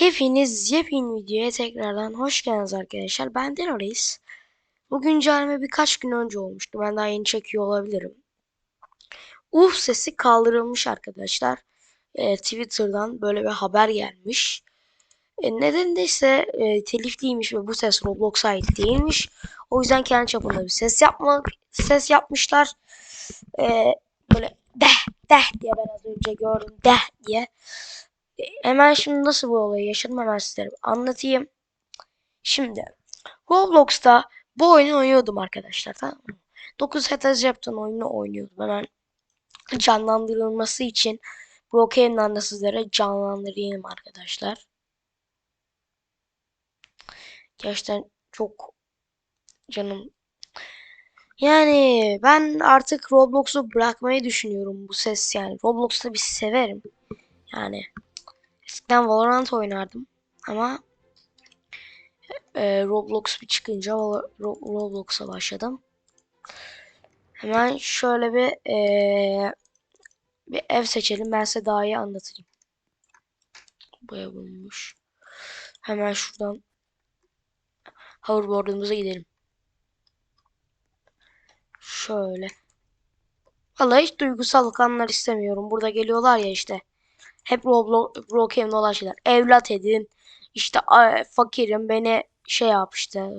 Hepiniz yepyeni videoya tekrardan hoş geldiniz arkadaşlar. Ben Dino Reis. Bu güncelleme birkaç gün önce olmuştu. Ben daha yeni çekiyor olabilirim. Uh sesi kaldırılmış arkadaşlar. Ee, Twitter'dan böyle bir haber gelmiş. E, nedeni de ise e, telifliymiş ve bu ses Roblox'a ait değilmiş. O yüzden kendi çapında bir ses yapma ses yapmışlar. E, böyle deh deh diye ben az önce gördüm deh diye. Hemen şimdi nasıl bu olayı yaşadım hemen size anlatayım. Şimdi Roblox'ta bu oyunu oynuyordum arkadaşlar tamam mı? 9 Hetas oyununu oynuyordum. Hemen canlandırılması için Brokehaven'dan da sizlere canlandırayım arkadaşlar. Gerçekten çok canım. Yani ben artık Roblox'u bırakmayı düşünüyorum bu ses yani. Roblox'ta bir severim. Yani eskiden Valorant oynardım ama e, Roblox bir çıkınca Roblox'a başladım. Hemen şöyle bir e, bir ev seçelim. Ben size daha iyi anlatayım. Bu ev bulunmuş. Hemen şuradan hoverboard'umuza gidelim. Şöyle. Vallahi hiç duygusallık anlar istemiyorum. Burada geliyorlar ya işte. Hep Roblox, Brokehaven'de olan şeyler. Evlat edin. İşte "Ay, fakirim beni şey yap işte.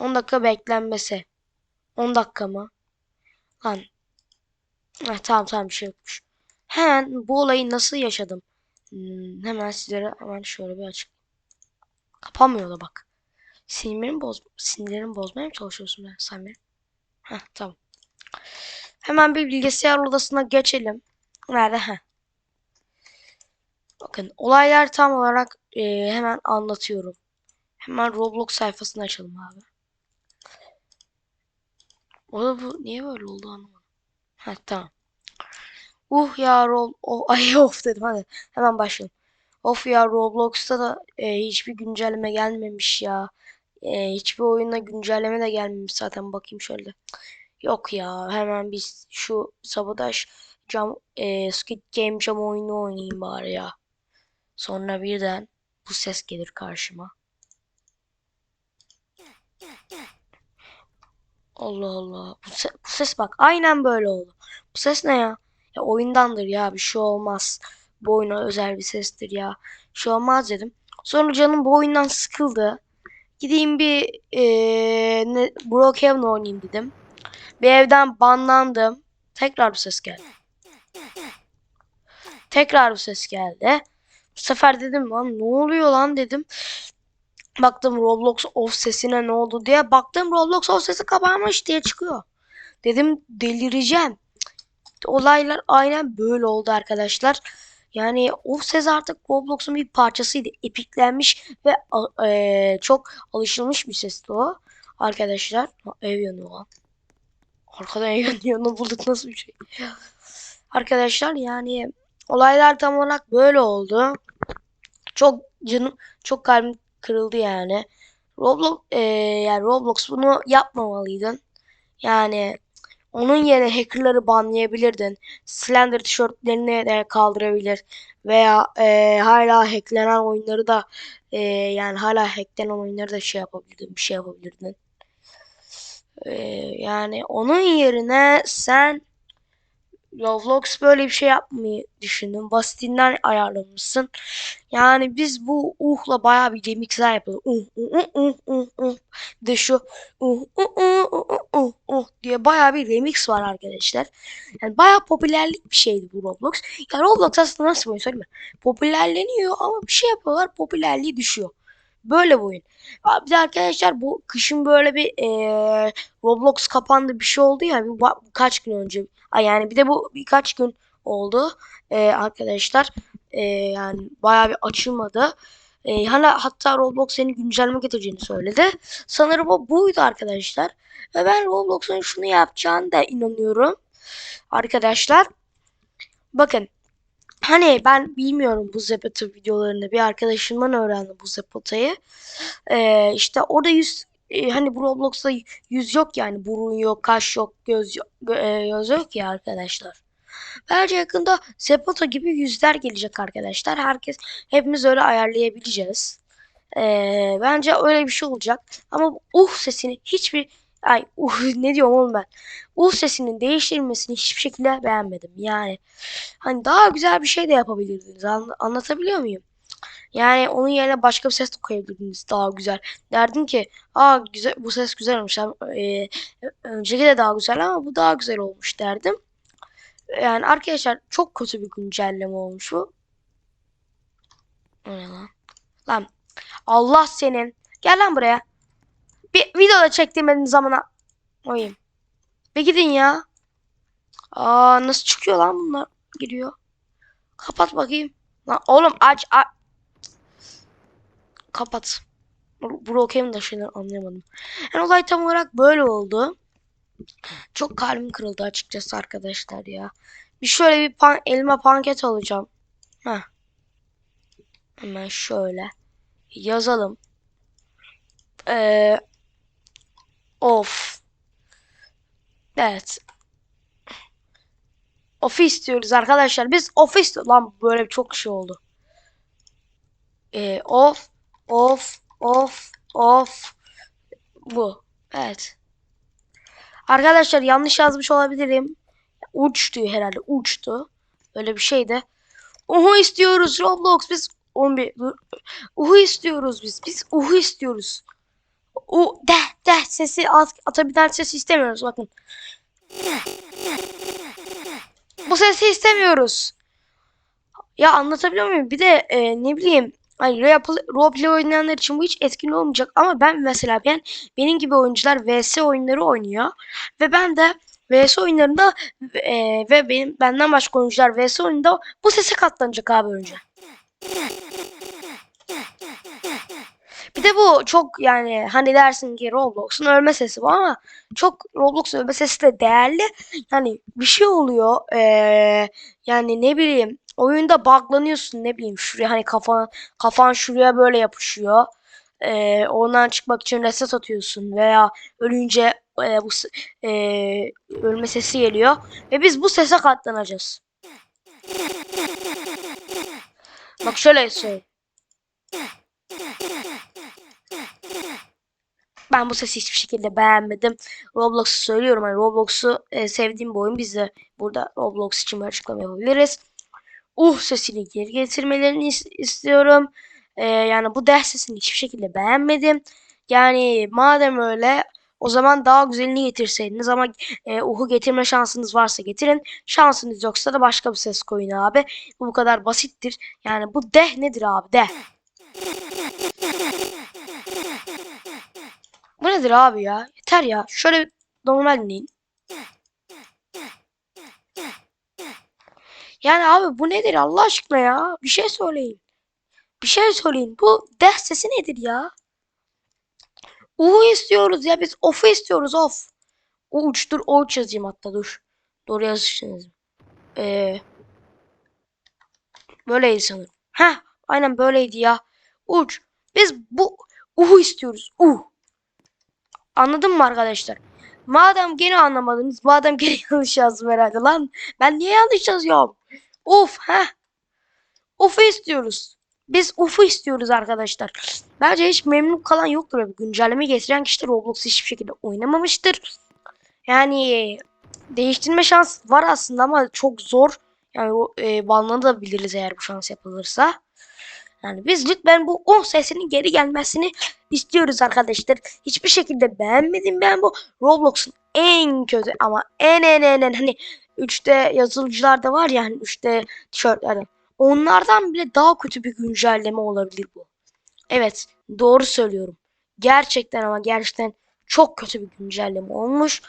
10 dakika beklenmesi. 10 dakika mı? Lan. Heh, tamam tamam bir şey yokmuş. Hemen bu olayı nasıl yaşadım? Hmm, hemen sizlere hemen şöyle bir açık. Kapanmıyor da bak. Sinirlerimi boz sinirlerimi bozmaya mı çalışıyorsun ben benim? Heh, tamam. Hemen bir bilgisayar odasına geçelim. Nerede? Heh. Bakın olaylar tam olarak e, hemen anlatıyorum. Hemen Roblox sayfasını açalım abi. O da bu niye böyle oldu anlamadım. Heh, tamam. Uh ya Rob oh, ay of dedim hadi hemen başlayalım. Of ya Roblox'ta da e, hiçbir güncelleme gelmemiş ya. E, hiçbir oyuna güncelleme de gelmemiş zaten bakayım şöyle. Yok ya hemen biz şu Sabotage cam e, Squid Game cam oyunu oynayayım bari ya. Sonra birden bu ses gelir karşıma. Allah Allah. Bu, se- bu ses bak aynen böyle oldu. Bu ses ne ya? Ya oyundandır ya bir şey olmaz. Bu oyuna özel bir sestir ya. Bir şey olmaz dedim. Sonra canım bu oyundan sıkıldı. Gideyim bir eee ne, Brookhaven oynayayım dedim. Bir evden banlandım. Tekrar bir ses geldi. Tekrar bir ses geldi. Bu sefer dedim lan ne oluyor lan dedim. Baktım Roblox off sesine ne oldu diye. Baktım Roblox off sesi kapanmış diye çıkıyor. Dedim delireceğim. Olaylar aynen böyle oldu arkadaşlar. Yani off ses artık Roblox'un bir parçasıydı. Epiklenmiş ve eee, çok alışılmış bir sesti o. Arkadaşlar ev yanıyor lan. Arkadan ev yanıyor. Bulduk nasıl bir şey? Arkadaşlar yani olaylar tam olarak böyle oldu. Çok canım çok kalbim kırıldı yani. Roblox eee, yani Roblox bunu yapmamalıydın. Yani onun yerine hackerları banlayabilirdin. Slender tişörtlerini de kaldırabilir. Veya eee, hala hacklenen oyunları da eee, yani hala hacklenen oyunları da şey yapabilirdin. Bir şey yapabilirdin. Eee, yani onun yerine sen Roblox böyle bir şey yapmayı düşündün. Basitinden ayarlamışsın. Yani biz bu uhla bayağı bir remixler yapıyoruz. Uh uh uh uh uh uh. Bir de şu uh uh uh uh uh uh uh diye bayağı bir remix var arkadaşlar. Yani bayağı popülerlik bir şeydi bu Roblox. Ya Roblox aslında nasıl bir oyun söyleyeyim? Popülerleniyor ama bir şey yapıyorlar popülerliği düşüyor. Böyle bir oyun. Bir de arkadaşlar bu kışın böyle bir eee, Roblox kapandı bir şey oldu ya bir, birkaç gün önce. Ay yani bir de bu birkaç gün oldu Eee, arkadaşlar. Eee, yani bayağı bir açılmadı. Eee, hala hatta Roblox yeni güncelleme getireceğini söyledi. Sanırım o buydu arkadaşlar. Ve ben Roblox'un şunu yapacağını da inanıyorum. Arkadaşlar bakın hani ben bilmiyorum bu Zapata videolarını bir arkadaşımdan öğrendim bu Zapata'yı. Ee, işte orada yüz e, hani bu Roblox'ta yüz yok yani burun yok, kaş yok, göz yok, e, göz yok ya arkadaşlar. Bence yakında Zepoto gibi yüzler gelecek arkadaşlar. Herkes hepimiz öyle ayarlayabileceğiz. Ee, bence öyle bir şey olacak. Ama uh sesini hiçbir ay uh ne diyorum oğlum ben. Uh sesinin değiştirilmesini hiçbir şekilde beğenmedim. Yani hani daha güzel bir şey de yapabilirdiniz. An- anlatabiliyor muyum? Yani onun yerine başka bir ses de koyabilirdiniz daha güzel. Derdin ki aa güzel bu ses güzel olmuş. Ee, önceki de daha güzel ama bu daha güzel olmuş derdim. Yani arkadaşlar çok kötü bir güncelleme olmuş bu. Ne lan? Lan Allah senin. Gel lan buraya. Bir videoda çektiğim zamana oyayım. Bir gidin ya. Aa nasıl çıkıyor lan bunlar? Giriyor. Kapat bakayım. Lan oğlum aç aç. Kapat. Bu okeyim de şeyler anlayamadım. Yani olay tam olarak böyle oldu. Çok kalbim kırıldı açıkçası arkadaşlar ya. Bir şöyle bir pan elma panket alacağım. Heh. Hemen şöyle yazalım. Ee, of. Evet. Of istiyoruz arkadaşlar. Biz of istiyoruz. Lan böyle çok şey oldu. Ee, of. Of. Of. Of. Bu. Evet. Arkadaşlar yanlış yazmış olabilirim. Uçtu herhalde. Uçtu. Öyle bir şeydi. Uhu istiyoruz Roblox. Biz 11 dur. Uhu istiyoruz biz. Biz uhu istiyoruz. U de de sesi at, atabilen sesi istemiyoruz bakın. Bu sesi istemiyoruz. Ya anlatabiliyor muyum? Bir de e, ne bileyim Hani roleplay oynayanlar için bu hiç etkin olmayacak ama ben mesela ben benim gibi oyuncular vs oyunları oynuyor ve ben de vs oyunlarında e, ve benim benden başka oyuncular vs oyununda bu sese katlanacak abi önce. Bir de bu çok yani hani dersin ki Roblox'un ölme sesi bu ama çok Roblox ölme sesi de değerli. Yani bir şey oluyor. Ee, yani ne bileyim oyunda buglanıyorsun ne bileyim şuraya hani kafan kafan şuraya böyle yapışıyor. Ee, ondan çıkmak için reset atıyorsun veya ölünce e, bu e, ölme sesi geliyor ve biz bu sese katlanacağız. Bak şöyle söyleyeyim. Ben bu sesi hiçbir şekilde beğenmedim. Roblox'u söylüyorum. Yani Roblox'u e, sevdiğim bir oyun. Biz de burada Roblox için bir açıklama yapabiliriz. Uh sesini geri getirmelerini is istiyorum. E, yani bu ders sesini hiçbir şekilde beğenmedim. Yani madem öyle o zaman daha güzelini getirseydiniz ama e, uhu getirme şansınız varsa getirin. Şansınız yoksa da başka bir ses koyun abi. Bu bu kadar basittir. Yani bu deh nedir abi deh. Nedir abi ya? Yeter ya. Şöyle normal dinleyin. Yani abi bu nedir Allah aşkına ya? Bir şey söyleyin. Bir şey söyleyin. Bu deh sesi nedir ya? U'yu istiyoruz ya biz of'u istiyoruz of. O uçtur o uç yazayım hatta dur. Doğru yazıştınız. Ee, böyleydi sanırım. Heh aynen böyleydi ya. Uç. Biz bu U'yu istiyoruz. U. Anladın mı arkadaşlar? Madem gene anlamadınız, madem gene yanlış yazdım herhalde lan. Ben niye yanlış yazıyorum? Uf, ha. Uf'u istiyoruz. Biz Uf'u istiyoruz arkadaşlar. Bence hiç memnun kalan yoktur. Güncelleme getiren kişi Roblox hiçbir şekilde oynamamıştır. Yani değiştirme şans var aslında ama çok zor. Yani e, banlanabiliriz eğer bu şans yapılırsa. Yani biz lütfen bu 10 sesinin geri gelmesini istiyoruz arkadaşlar. Hiçbir şekilde beğenmedim ben bu. Roblox'un en kötü ama en en en en hani 3'te yazılıcılar da var ya hani 3'te tişörtlerde. Onlardan bile daha kötü bir güncelleme olabilir bu. Evet doğru söylüyorum. Gerçekten ama gerçekten çok kötü bir güncelleme olmuş.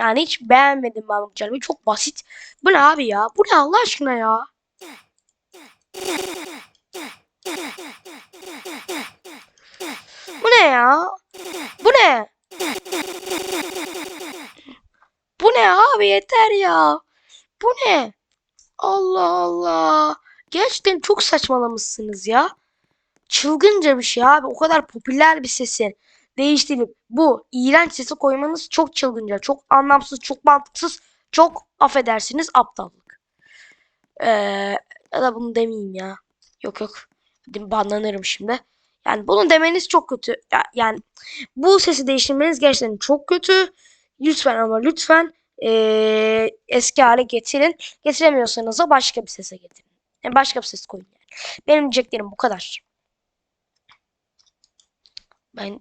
Yani hiç beğenmedim ben bu güncellemeyi. Çok basit. Bu ne abi ya? Bu ne Allah aşkına ya? Bu ne ya? Bu ne? Bu ne abi yeter ya. Bu ne? Allah Allah. Gerçekten çok saçmalamışsınız ya. Çılgınca bir şey abi. O kadar popüler bir sesi değiştirip bu iğrenç sesi koymanız çok çılgınca, çok anlamsız, çok mantıksız, çok affedersiniz aptallık. Ee, ya da bunu demeyeyim ya. Yok yok. Banlanırım şimdi. Yani bunu demeniz çok kötü. Ya- yani bu sesi değiştirmeniz gerçekten çok kötü. Lütfen ama lütfen ee, eski hale getirin. Getiremiyorsanız da başka bir sese getirin. Yani başka bir ses koyun yani. Benim diyeceklerim bu kadar. Ben